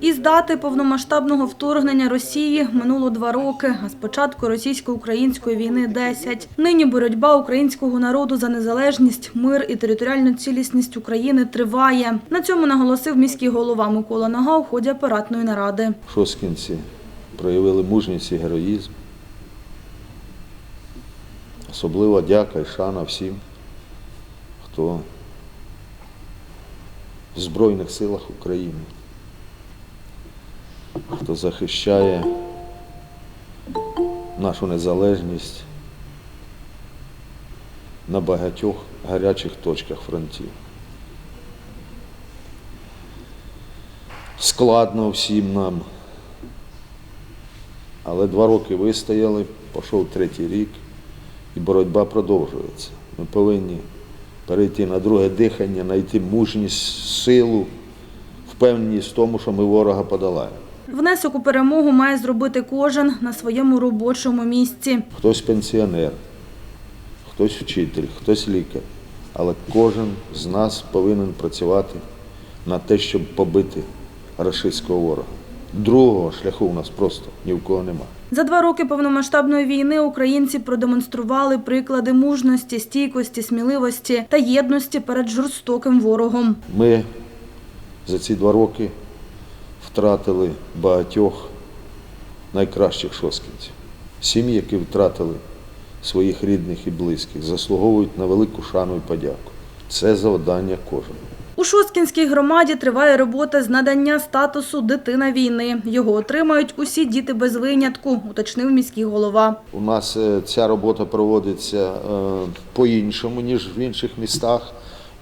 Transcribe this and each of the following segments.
Із дати повномасштабного вторгнення Росії минуло два роки, а з початку російсько-української війни – 10. Нині боротьба українського народу за незалежність, мир і територіальну цілісність України триває. На цьому наголосив міський голова Микола Нага у ході апаратної наради. Шосткінці проявили мужність і героїзм. Особлива дяка і шана всім, хто в Збройних силах України, хто захищає нашу незалежність на багатьох гарячих точках фронтів. Складно всім нам. Але два роки вистояли, пішов третій рік, і боротьба продовжується. Ми повинні перейти на друге дихання, знайти мужність, силу, впевненість в тому, що ми ворога подолаємо. Внесок у перемогу має зробити кожен на своєму робочому місці. Хтось пенсіонер, хтось вчитель, хтось лікар. Але кожен з нас повинен працювати на те, щоб побити рашистського ворога. Другого шляху у нас просто ні в кого немає. За два роки повномасштабної війни українці продемонстрували приклади мужності, стійкості, сміливості та єдності перед жорстоким ворогом. Ми за ці два роки втратили багатьох найкращих шосткінців. Сім'ї, які втратили своїх рідних і близьких, заслуговують на велику шану і подяку. Це завдання кожного. У Шосткінській громаді триває робота з надання статусу дитина війни. Його отримають усі діти без винятку, уточнив міський голова. У нас е, ця робота проводиться е, по-іншому, ніж в інших містах.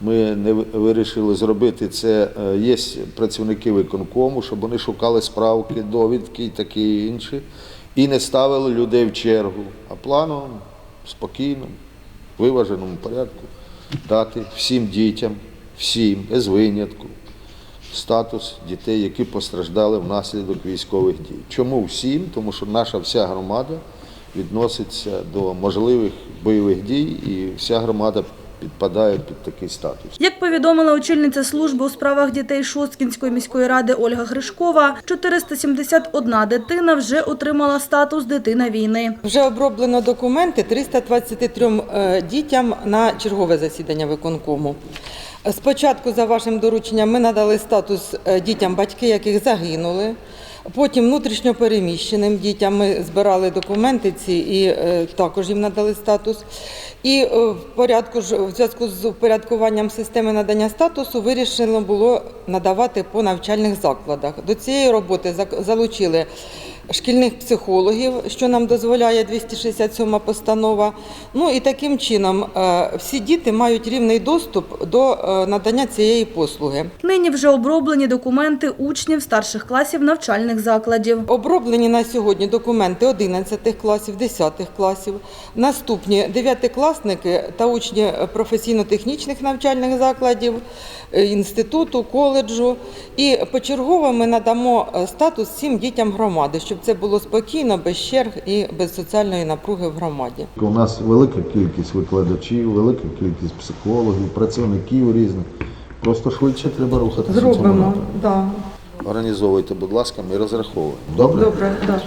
Ми не вирішили зробити це. е, Є працівники виконкому, щоб вони шукали справки, довідки і таке інше, і не ставили людей в чергу, а планом, спокійно, виваженому порядку дати всім дітям, всім, без винятку, статус дітей, які постраждали внаслідок військових дій. Чому всім? Тому що наша вся громада відноситься до можливих бойових дій, і вся громада підпадає під такий статус. Як повідомила очільниця служби у справах дітей Шосткінської міської ради Ольга Гришкова, 471 дитина вже отримала статус дитина війни. Вже оброблено документи 323 е, дітям на чергове засідання виконкому. Спочатку, за вашим дорученням, ми надали статус е, дітям, батьки яких загинули. Потім внутрішньопереміщеним дітям ми збирали документи ці і е, також їм надали статус. І е, в порядку ж в зв'язку з упорядкуванням системи надання статусу вирішено було надавати по навчальних закладах. До цієї роботи залучили шкільних психологів, що нам дозволяє 267 постанова. Ну і таким чином е, всі діти мають рівний доступ до е, надання цієї послуги. Нині вже оброблені документи учнів старших класів навчальних закладів. Оброблені на сьогодні документи 11 класів, 10 класів. Наступні дев'ятикласники та учні професійно-технічних навчальних закладів, е, інституту, коледжу. І почергово ми надамо статус всім дітям громади, щоб це було спокійно, без черг і без соціальної напруги в громаді. У нас велика кількість викладачів, велика кількість психологів, працівників різних. Просто швидше треба рухатися. Зробимо, так. Да. Організовуйте, будь ласка, ми розраховуємо. Добре? Добре, да.